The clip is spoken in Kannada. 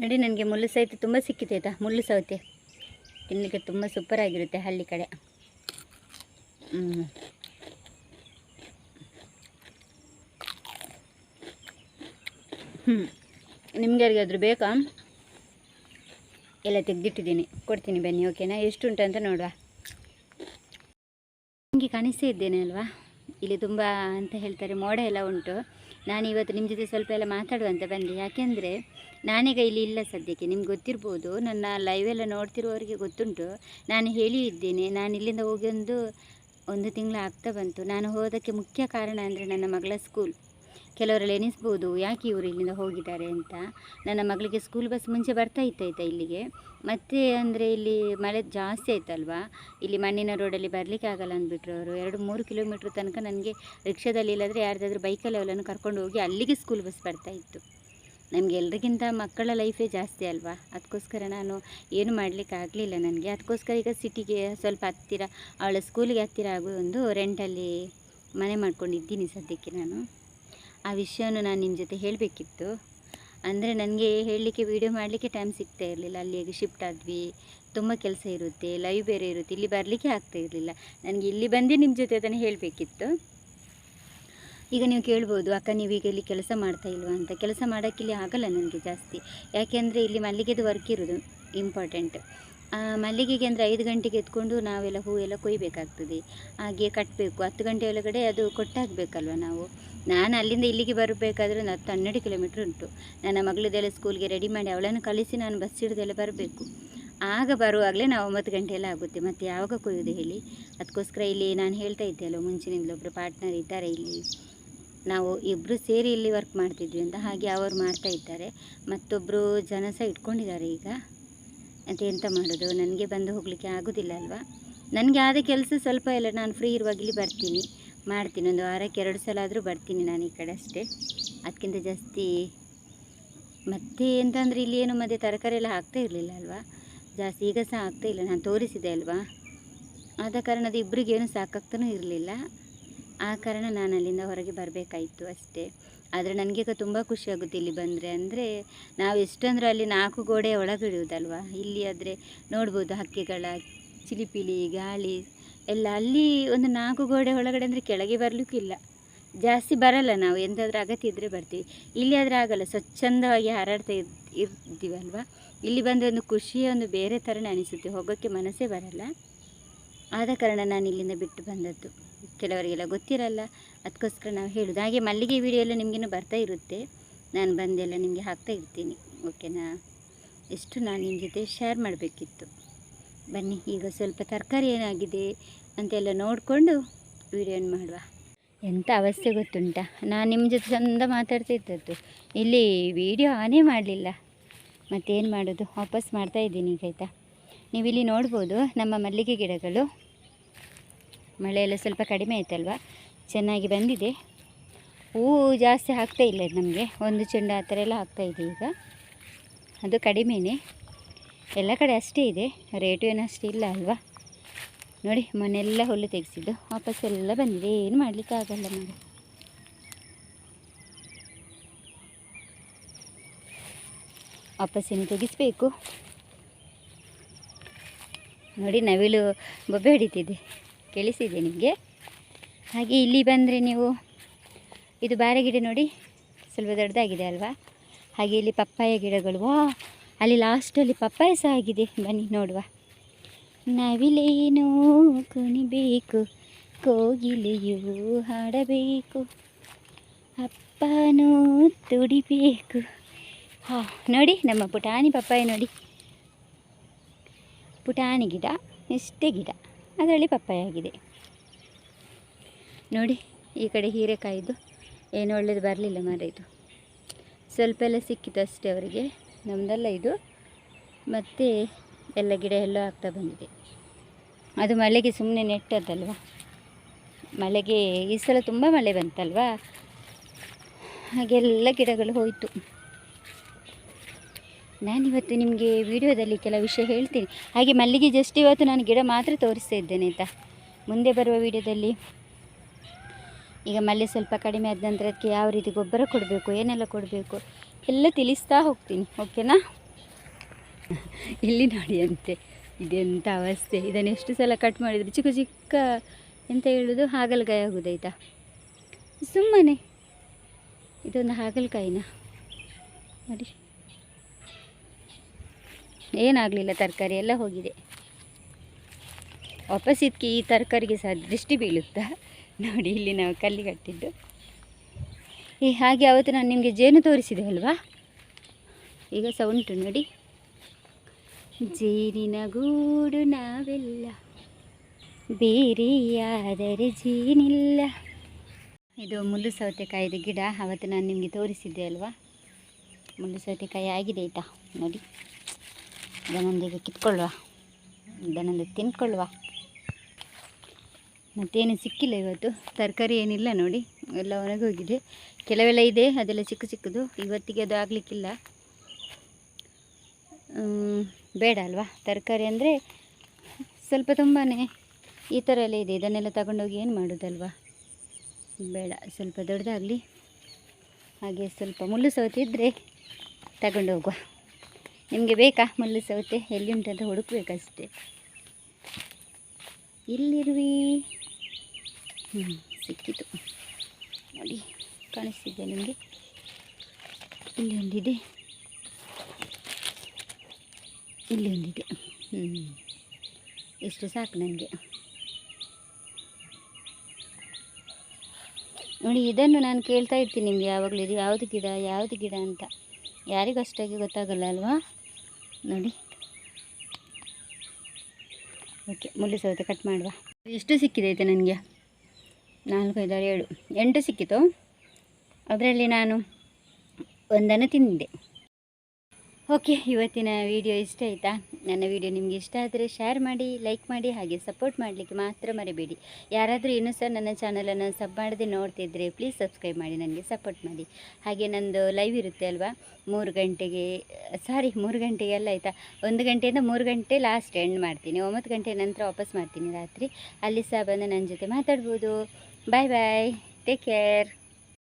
ನೋಡಿ, ನನಗೆ ಮುಳ್ಳು ಸೌತೆ ತುಂಬ ಸಿಕ್ಕಿತು, ಆಯಿತಾ? ಮುಳ್ಳು ಸೌತೆ. ತಿನ್ನಲಿಕ್ಕೆ ತುಂಬ ಸೂಪರ್ ಆಗಿರುತ್ತೆ ಹಳ್ಳಿ ಕಡೆ. ಹ್ಞೂ ನಿಮ್ಗೆ ಯಾರಿಗಾದ್ರೂ ಬೇಕಾ? ಎಲ್ಲ ತೆಗೆದಿಟ್ಟಿದ್ದೀನಿ. ಕೊಡ್ತೀನಿ ಬನ್ನಿ ಓಕೆನಾ ಎಷ್ಟು ಉಂಟು ಅಂತ ನೋಡುವ. ನಿಮಗೆ ಕಾಣಿಸ್ತಾ ಇದ್ದೇನೆ ಅಲ್ವಾ? ಇಲ್ಲಿ ತುಂಬ ಅಂತ ಹೇಳ್ತಾರೆ, ಮೋಡ ಎಲ್ಲ ಉಂಟು. ನಾನು ಇವತ್ತು ನಿಮ್ಮ ಜೊತೆ ಸ್ವಲ್ಪ ಎಲ್ಲ ಮಾತಾಡುವಂತ ಬಂದೆ. ಯಾಕೆಂದರೆ ನಾನೀಗ ಇಲ್ಲಿ ಇಲ್ಲ ಸದ್ಯಕ್ಕೆ. ನಿಮ್ಗೆ ಗೊತ್ತಿರ್ಬೋದು, ನನ್ನ ಲೈವ್ ಎಲ್ಲ ನೋಡ್ತಿರುವವರಿಗೆ ಗೊತ್ತುಂಟು. ನಾನು ಹೇಳಿ ಇದ್ದೇನೆ ನಾನು ಇಲ್ಲಿಂದ ಹೋಗಿ ಒಂದು ಒಂದು ತಿಂಗಳು ಆಗ್ತಾ ಬಂತು. ನಾನು ಹೋದಕ್ಕೆ ಮುಖ್ಯ ಕಾರಣ ಅಂದರೆ ನನ್ನ ಮಗಳ ಸ್ಕೂಲ್ ಕೆಲವರಲ್ಲಿ ಎನಿಸ್ಬೋದು ಯಾಕೆ ಇವರು ಇಲ್ಲಿಂದ ಹೋಗಿದ್ದಾರೆ ಅಂತ. ನನ್ನ ಮಗಳಿಗೆ ಸ್ಕೂಲ್ ಬಸ್ ಮುಂಚೆ ಬರ್ತಾ ಇತ್ತಾಯ್ತಾ ಇಲ್ಲಿಗೆ. ಮತ್ತೆ ಅಂದರೆ ಇಲ್ಲಿ ಮಳೆ ಜಾಸ್ತಿ ಆಯ್ತಲ್ವಾ? ಇಲ್ಲಿ ಮಣ್ಣಿನ ರೋಡಲ್ಲಿ ಬರಲಿಕ್ಕೆ ಆಗಲ್ಲ ಅಂದ್ಬಿಟ್ರು ಅವರು. ಎರಡು, ಮೂರು ಕಿಲೋಮೀಟ್ರ್ ತನಕ ನನಗೆ ರಿಕ್ಷಾದಲ್ಲಿ ಇಲ್ಲಾದರೆ ಯಾರ್ದಾದ್ರೂ ಬೈಕಲ್ಲಿ ಅವಳನ್ನು ಕರ್ಕೊಂಡು ಹೋಗಿ ಅಲ್ಲಿಗೆ ಸ್ಕೂಲ್ ಬಸ್ ಬರ್ತಾ ಇತ್ತು. ನಮಗೆ ಎಲ್ರಿಗಿಂತ ಮಕ್ಕಳ ಲೈಫೇ ಜಾಸ್ತಿ ಅಲ್ವಾ? ಅದಕ್ಕೋಸ್ಕರ ನಾನು ಏನು ಮಾಡಲಿಕ್ಕೆ ಆಗಲಿಲ್ಲ ನನಗೆ. ಅದಕ್ಕೋಸ್ಕರ ಈಗ ಸಿಟಿಗೆ ಸ್ವಲ್ಪ ಹತ್ತಿರ, ಅವಳ ಸ್ಕೂಲಿಗೆ ಹತ್ತಿರ ಆಗೋ ಒಂದು ರೆಂಟಲ್ಲಿ ಮನೆ ಮಾಡ್ಕೊಂಡಿದ್ದೀನಿ ಸದ್ಯಕ್ಕೆ ನಾನು. ಆ ವಿಷಯವನ್ನು ನಾನು ನಿಮ್ಮ ಜೊತೆ ಹೇಳಬೇಕಿತ್ತು. ಅಂದರೆ ನನಗೆ ಹೇಳಲಿಕ್ಕೆ ವೀಡಿಯೋ ಮಾಡಲಿಕ್ಕೆ ಟೈಮ್ ಸಿಗ್ತಾ ಇರಲಿಲ್ಲ. ಅಲ್ಲಿಗೆ ಶಿಫ್ಟ್ ಆದ್ವಿ, ತುಂಬ ಕೆಲಸ ಇರುತ್ತೆ ಲೈವ್ ಬೇರೆ ಇರುತ್ತೆ, ಇಲ್ಲಿ ಬರಲಿಕ್ಕೆ ಆಗ್ತಾ ಇರಲಿಲ್ಲ. ನನಗೆ ಇಲ್ಲಿ ಬಂದು ನಿಮ್ಮ ಜೊತೆ ಅದನ್ನು ಹೇಳಬೇಕಿತ್ತು. ಈಗ ನೀವು ಕೇಳ್ಬೋದು, ಅಕ್ಕ ನೀವೀಗ ಇಲ್ಲಿ ಕೆಲಸ ಮಾಡ್ತಾ ಇಲ್ವಾ? ಅಂತ. ಕೆಲಸ ಮಾಡೋಕ್ಕಿಲ್ಲಿ ಆಗಲ್ಲ ನನಗೆ ಜಾಸ್ತಿ. ಯಾಕೆಂದರೆ ಇಲ್ಲಿ ಮಲ್ಲಿಗೆದು ವರ್ಕ್ ಇರೋದು ಇಂಪಾರ್ಟೆಂಟ್ ಮಲ್ಲಿಗೆಗೆ ಅಂದರೆ ಐದು ಗಂಟೆಗೆ ಎತ್ಕೊಂಡು ನಾವೆಲ್ಲ ಹೂವೆಲ್ಲ ಕೊಯ್ಬೇಕಾಗ್ತದೆ. ಹಾಗೆ ಕಟ್ಟಬೇಕು ಹತ್ತು ಗಂಟೆ ಒಳಗಡೆ ಅದು ಕೊಟ್ಟಾಗಬೇಕಲ್ವ ನಾವು? ನಾನು ಅಲ್ಲಿಂದ ಇಲ್ಲಿಗೆ ಬರಬೇಕಾದ್ರೆ ಒಂದು ಹತ್ತು ಹನ್ನೆರಡು ಕಿಲೋಮೀಟ್ರ್ ಉಂಟು. ನನ್ನ ಮಗಳದೆಲ್ಲ ಸ್ಕೂಲ್ಗೆ ರೆಡಿ ಮಾಡಿ ಅವಳನ್ನು ಕಳಿಸಿ ನಾನು ಬಸ್ ಹಿಡಿದೆಲ್ಲ ಬರಬೇಕು. ಆಗ ಬರುವಾಗಲೇ ನಾವು ಒಂಬತ್ತು ಗಂಟೆ ಎಲ್ಲ ಆಗುತ್ತೆ. ಮತ್ತು ಯಾವಾಗ ಕೊಯ್ಯೋದು ಹೇಳಿ? ಅದಕ್ಕೋಸ್ಕರ ಇಲ್ಲಿ ನಾನು ಹೇಳ್ತಾ ಇದ್ದೆ ಅಲ್ವ, ಮುಂಚಿನಿಂದಲೂ ಒಬ್ಬರು ಪಾರ್ಟ್ನರ್ ಇದ್ದಾರೆ ಇಲ್ಲಿ. ನಾವು ಇಬ್ಬರು ಸೇರಿ ಇಲ್ಲಿ ವರ್ಕ್ ಮಾಡ್ತಿದ್ವಿ ಅಂತ ಹಾಗೆ ಅವರು ಮಾಡ್ತಾ ಇದ್ದಾರೆ. ಮತ್ತೊಬ್ಬರು ಜನ ಸಹ ಇಟ್ಕೊಂಡಿದ್ದಾರೆ ಈಗ. ಅಂತ ಎಂತ ಮಾಡೋದು? ನನಗೆ ಬಂದು ಹೋಗಲಿಕ್ಕೆ ಆಗೋದಿಲ್ಲ ಅಲ್ವಾ? ನನಗೆ ಆದ ಕೆಲಸ ಸ್ವಲ್ಪ ಎಲ್ಲ ನಾನು ಫ್ರೀ ಇರುವಾಗ ಇಲ್ಲಿ ಬರ್ತೀನಿ. ಮಾಡ್ತೀನಿ. ಒಂದು ವಾರಕ್ಕೆ ಎರಡು ಸಲ ಆದರೂ ಬರ್ತೀನಿ ನಾನು ಈ ಕಡೆ ಅಷ್ಟೇ. ಅದಕ್ಕಿಂತ ಜಾಸ್ತಿ ಮತ್ತೆ ಎಂತಂದರೆ ಇಲ್ಲಿ ಏನು ಮತ್ತೆ ತರಕಾರಿ ಎಲ್ಲ ಹಾಕ್ತಾ ಇರಲಿಲ್ಲ ಅಲ್ವಾ? ಜಾಸ್ತಿ ಈಗ ಸಹ ಆಗ್ತಾ ಇಲ್ಲ. ನಾನು ತೋರಿಸಿದೆ ಅಲ್ವಾ? ಆದ ಕಾರಣ ಅದು ಇಬ್ಬರಿಗೇನು ಸಾಕಾಗ್ತಾನೂ ಇರಲಿಲ್ಲ. ಆ ಕಾರಣ ನಾನು ಅಲ್ಲಿಂದ ಹೊರಗೆ ಬರಬೇಕಾಯಿತು ಅಷ್ಟೇ. ಆದರೆ ನನಗೀಗ ತುಂಬ ಖುಷಿಯಾಗುತ್ತೆ ಇಲ್ಲಿ ಬಂದರೆ. ಅಂದರೆ ನಾವು ಎಷ್ಟಂದ್ರೆ ಅಲ್ಲಿ ನಾಲ್ಕು ಗೋಡೆ ಒಳಗಿಡುವುದಲ್ವಾ ಇಲ್ಲಿ ಆದರೆ ನೋಡ್ಬೋದು ಹಕ್ಕಿಗಳ, ಚಿಲಿಪಿಲಿ, ಗಾಳಿ, ಎಲ್ಲ ಅಲ್ಲಿ ಒಂದು ನಾಲ್ಕು ಗೋಡೆ ಒಳಗಡೆ ಅಂದರೆ ಕೆಳಗೆ ಬರಲಿಕ್ಕಿಲ್ಲ ಜಾಸ್ತಿ ಬರಲ್ಲ ನಾವು ಎಂಥಾದ್ರೂ ಅಗತ್ಯ ಇದ್ದರೆ ಬರ್ತೀವಿ. ಇಲ್ಲಿ ಆದರೆ ಆಗಲ್ಲ, ಸ್ವಚ್ಛಂದವಾಗಿ ಹಾರಾಡ್ತಾ ಇರ್ ಇರ್ತೀವಲ್ವ? ಇಲ್ಲಿ ಬಂದರೆ ಒಂದು ಖುಷಿಯ ಒಂದು ಬೇರೆ ಥರನೇ ಅನಿಸುತ್ತೆ, ಹೋಗೋಕ್ಕೆ ಮನಸ್ಸೇ ಬರಲ್ಲ. ಆದ ಕಾರಣ ನಾನು ಇಲ್ಲಿಂದ ಬಿಟ್ಟು ಬಂದದ್ದು. ಕೆಲವರಿಗೆಲ್ಲ ಗೊತ್ತಿರಲ್ಲ. ಅದಕ್ಕೋಸ್ಕರ ನಾವು ಹೇಳೋದು. ಹಾಗೆ ಮಲ್ಲಿಗೆ ವಿಡಿಯೋ ಎಲ್ಲ ನಿಮಗೇನು ಬರ್ತಾ ಇರುತ್ತೆ. ನಾನು ಬಂದೆಲ್ಲ ನಿಮಗೆ ಹಾಕ್ತಾ ಇರ್ತೀನಿ. ಓಕೆನಾ? ಎಷ್ಟು ನಾನು ನಿಮ್ಮ ಜೊತೆ ಶೇರ್ ಮಾಡಬೇಕಿತ್ತು. ಬನ್ನಿ, ಈಗ ಸ್ವಲ್ಪ ತರಕಾರಿ ಏನಾಗಿದೆ ಅಂತೆಲ್ಲ ನೋಡಿಕೊಂಡು ವಿಡಿಯೋನ ಮಾಡುವ. ಎಂಥ ಅವಸ್ಥೆ ಗೊತ್ತುಂಟ? ನಾನು ನಿಮ್ಮ ಜೊತೆ ಚಂದ ಮಾತಾಡ್ತಾ ಇದ್ದದ್ದು. ಇಲ್ಲಿ ವಿಡಿಯೋ ಆನೇ ಮಾಡಲಿಲ್ಲ. ಮತ್ತೇನು ಮಾಡೋದು? ವಾಪಸ್ ಮಾಡ್ತಾ ಇದ್ದೀನಿ ಈಗ ಆಯಿತಾ? ನೀವಿಲ್ಲಿ ನೋಡ್ಬೋದು ನಮ್ಮ ಮಲ್ಲಿಗೆ ಗಿಡಗಳು. ಮಳೆ ಎಲ್ಲ ಸ್ವಲ್ಪ ಕಡಿಮೆ ಆಯ್ತಲ್ವ? ಚೆನ್ನಾಗಿ ಬಂದಿದೆ. ಹೂವು ಜಾಸ್ತಿ ಹಾಕ್ತಾ ಇಲ್ಲ ನಮಗೆ. ಒಂದು ಚೆಂಡು ಆ ಥರ ಎಲ್ಲ ಹಾಕ್ತಾ ಇದೆ ಈಗ. ಅದು ಕಡಿಮೆನೇ. ಎಲ್ಲ ಕಡೆ ಅಷ್ಟೇ ಇದೆ. ರೇಟು ಏನು ಅಷ್ಟೇ ಇಲ್ಲ ಅಲ್ವಾ? ನೋಡಿ ಮನೆಲ್ಲ ಹುಲ್ಲು ತೆಗೆಸಿದ್ದು. ಎಲ್ಲ ಬಂದಿದೆ. ಏನು ಮಾಡಲಿಕ್ಕೆ ಆಗಲ್ಲ ನಮಗೆ. ವಾಪಸ್ಸಿನ ತೆಗಿಸ್ಬೇಕು. ನೋಡಿ, ನವಿಲು ಬೊಬ್ಬೆ ಹೊಡಿತಿದೆ. ಕೇಳಿಸಿದೆ ನಿಮಗೆ. ಹಾಗೆ ಇಲ್ಲಿ ಬಂದರೆ ನೀವು ಇದು ಬಾರೆ ಗಿಡ ನೋಡಿ, ಸ್ವಲ್ಪ ದೊಡ್ಡದಾಗಿದೆ ಅಲ್ವಾ? ಹಾಗೆ ಇಲ್ಲಿ ಪಪ್ಪಾಯ ಗಿಡಗಳು. ವಾ ಅಲ್ಲಿ ಲಾಸ್ಟಲ್ಲಿ ಪಪ್ಪಾಯ ಸಹ ಆಗಿದೆ. ಬನ್ನಿ ನೋಡುವ. ನವಿಲೇನು ಕುಣಿಬೇಕು, ಕೋಗಿಲೆಯೂ ಹಾಡಬೇಕು, ಅಪ್ಪನೂ ತುಡಿಬೇಕು. ಹಾ, ನೋಡಿ ನಮ್ಮ ಪುಟಾಣಿ ಪಪ್ಪಾಯ ನೋಡಿ. ಪುಟಾಣಿ ಗಿಡ, ಇಷ್ಟೇ ಗಿಡ. ಅದರಲ್ಲಿ ಪಪ್ಪಾಯ ಆಗಿದೆ ನೋಡಿ, ಈ ಕಡೆ ಹೀರೆಕಾಯಿದು. ಏನು ಒಳ್ಳೇದು ಬರಲಿಲ್ಲ ಮರ ಇದು. ಸ್ವಲ್ಪ ಎಲ್ಲ ಸಿಕ್ಕಿತು ಅಷ್ಟೇ ಅವರಿಗೆ. ನಮ್ಮದೆಲ್ಲ ಇದು. ಮತ್ತು ಎಲ್ಲ ಗಿಡ ಎಲ್ಲ ಆಗ್ತಾ ಬಂದಿದೆ. ಅದು ಮಳೆಗೆ ಸುಮ್ಮನೆ ನೆಟ್ಟದ್ದಲ್ವ? ಮಳೆಗೆ ಈ ಸಲ ತುಂಬ ಮಳೆ ಬಂತಲ್ವಾ? ಹಾಗೆಲ್ಲ ಗಿಡಗಳು ಹೋಯಿತು. ನಾನಿವತ್ತು ನಿಮಗೆ ವಿಡಿಯೋದಲ್ಲಿ ಕೆಲವು ವಿಷಯ ಹೇಳ್ತೀನಿ. ಹಾಗೆ ಮಲ್ಲಿಗೆ ಜಸ್ಟ್ ಇವತ್ತು ನಾನು ಗಿಡ ಮಾತ್ರ ತೋರಿಸ್ತಾ ಇದ್ದೇನೆ ಆಯಿತಾ? ಮುಂದೆ ಬರುವ ವಿಡಿಯೋದಲ್ಲಿ. ಈಗ ಮಲ್ಲಿ ಸ್ವಲ್ಪ ಕಡಿಮೆ ಆದ ನಂತರ ಅದಕ್ಕೆ ಯಾವ ರೀತಿ ಗೊಬ್ಬರ ಕೊಡಬೇಕು, ಏನೆಲ್ಲ ಕೊಡಬೇಕು, ಎಲ್ಲ ತಿಳಿಸ್ತಾ ಹೋಗ್ತೀನಿ. ಓಕೆನಾ ಇಲ್ಲಿ ನೋಡಿ ಅಂತೆ. ಇದೆಂಥ ಅವಸ್ಥೆ. ಇದನ್ನು ಎಷ್ಟು ಸಲ ಕಟ್ ಮಾಡಿದರೆ? ಚಿಕ್ಕ ಚಿಕ್ಕ ಎಂತ ಹೇಳೋದು? ಹಾಗಲಕಾಯಿ ಆಗೋದಾಯ್ತಾ ಸುಮ್ಮನೆ. ಇದೊಂದು ಹಾಗಲಕಾಯಿನ? ನೋಡಿ. ಏನಾಗಲಿಲ್ಲ, ತರಕಾರಿ ಎಲ್ಲ ಹೋಗಿದೆ. ವಾಪಸ್ ಈ ತರಕಾರಿಗೆ ಸಹ ದೃಷ್ಟಿ ಬೀಳುತ್ತಾ? ನೋಡಿ, ಇಲ್ಲಿ ನಾವು ಕಲ್ಲಿ ಕಟ್ಟಿದ್ದು ಈ ಹಾಗೆ ಅವತ್ತು ನಾನು ನಿಮಗೆ ಜೇನು ತೋರಿಸಿದೆ ಅಲ್ವಾ? ಈಗ ಸಹ ಉಂಟು, ನೋಡಿ. ಜೇನಿನ ಗೂಡು ನಾವೆಲ್ಲ, ಬೇರೆಯಾದರೆ ಜೇನಿಲ್ಲ. ಇದು ಮುಳ್ಳು ಸೌತೆಕಾಯಿದ ಗಿಡ, ಅವತ್ತು ನಾನು ನಿಮಗೆ ತೋರಿಸಿದ್ದೆ ಅಲ್ವಾ? ಮುಳ್ಳು ಸೌತೆಕಾಯಿ ಆಗಿದೆ, ಆಯಿತಾ? ನೋಡಿ. ಇದನ್ನೊಂದಿಗೆ ಕಿತ್ಕೊಳ್ಳುವ ಇದನ್ನೊಂದು ತಿನ್ಕೊಳ್ಳುವ. ಮತ್ತೇನು ಸಿಕ್ಕಿಲ್ಲ ಇವತ್ತು, ತರಕಾರಿ ಏನಿಲ್ಲ ನೋಡಿ, ಎಲ್ಲ ಒಣಗೋಗಿದೆ ಕೆಲವೆಲ್ಲ ಇದೆ, ಅದೆಲ್ಲ ಚಿಕ್ಕ ಚಿಕ್ಕದು, ಇವತ್ತಿಗೆ ಅದು ಆಗಲಿಕ್ಕಿಲ್ಲ. ಬೇಡ ಅಲ್ವಾ? ತರಕಾರಿ ಅಂದರೆ ಸ್ವಲ್ಪ ತುಂಬಾ ಈ ಥರ ಎಲ್ಲ ಇದೆ, ಇದನ್ನೆಲ್ಲ ತಗೊಂಡೋಗಿ ಏನು ಮಾಡೋದಲ್ವಾ? ಬೇಡ, ಸ್ವಲ್ಪ ದೊಡ್ಡದಾಗಲಿ, ಹಾಗೆ ಸ್ವಲ್ಪ ಮುಳ್ಳು ಸೌತೆ ಇದ್ದರೆ ತಗೊಂಡು ಹೋಗುವ ನಿಮಗೆ ಬೇಕಾ ಮಲ್ಲಿ ಸೌತೆ? ಎಲ್ಲಿ ಉಂಟು ಅಂತ ಹುಡುಕ್ಬೇಕಷ್ಟೇ. ಇಲ್ಲಿರುವಿ. ಹ್ಞೂ ಸಿಕ್ಕಿತು. ನೋಡಿ ಕಾಣಿಸ್ತಿದೆ ನಿಮಗೆ? ಇಲ್ಲಿ ಒಂದಿದೆ. ಇಲ್ಲಿ ಒಂದಿದೆ. ಹ್ಞೂ ಇಷ್ಟು ಸಾಕು ನನಗೆ. ನೋಡಿ, ಇದನ್ನು ನಾನು ಕೇಳ್ತಾ ಇರ್ತೀನಿ ನಿಮಗೆ ಯಾವಾಗಲೂ. ಇದು ಯಾವುದು ಗಿಡ ಯಾವುದು ಗಿಡ ಅಂತ. ಯಾರಿಗೂ ಅಷ್ಟಾಗಿ ಗೊತ್ತಾಗಲ್ಲ ಅಲ್ವಾ? ನೋಡಿ. ಓಕೆ ಮುಳ್ಳು ಸೌತೆ ಕಟ್ ಮಾಡುವ. ಎಷ್ಟು ಸಿಕ್ಕಿದೆ ಆಯಿತಾ ನನಗೆ? ನಾಲ್ಕು ಐದಾರು ಏಳು. ಎಂಟು ಸಿಕ್ಕಿತು. ಅದರಲ್ಲಿ ನಾನು ಒಂದನ್ನು ತಿಂದಿದ್ದೆ ಓಕೆ, ಇವತ್ತಿನ ವಿಡಿಯೋ ಇಷ್ಟ ಆಯಿತಾ? ನನ್ನ ವಿಡಿಯೋ ನಿಮಗೆ ಇಷ್ಟ ಆದರೆ ಶೇರ್ ಮಾಡಿ ಲೈಕ್ ಮಾಡಿ, ಹಾಗೆ ಸಪೋರ್ಟ್ ಮಾಡಲಿಕ್ಕೆ ಮಾತ್ರ ಮರಿಬೇಡಿ. ಯಾರಾದರೂ ಇನ್ನೂ ಸಹ ನನ್ನ ಚಾನಲನ್ನು ಸಬ್ ಮಾಡದೆ ನೋಡ್ತಿದ್ರೆ ಪ್ಲೀಸ್ ಸಬ್ಸ್ಕ್ರೈಬ್ ಮಾಡಿ, ನನಗೆ ಸಪೋರ್ಟ್ ಮಾಡಿ. ಹಾಗೆ ನಂದು ಲೈವ್ ಇರುತ್ತೆ ಅಲ್ವಾ? ಮೂರು ಗಂಟೆಗೆ ಸಾರಿ ಮೂರು ಗಂಟೆಗೆ ಎಲ್ಲ ಆಯಿತಾ? ಒಂದು ಗಂಟೆಯಿಂದ ಮೂರು ಗಂಟೆ ಲಾಸ್ಟ್ ಎಂಡ್ ಮಾಡ್ತೀನಿ. ಒಂಬತ್ತು ಗಂಟೆ ನಂತರ ವಾಪಸ್ ಮಾಡ್ತೀನಿ ರಾತ್ರಿ. ಅಲ್ಲಿ ಸಹ ಬಂದು ನನ್ನ ಜೊತೆ ಮಾತಾಡ್ಬೋದು. ಬಾಯ್ ಬಾಯ್ ಟೇಕ್ ಕೇರ್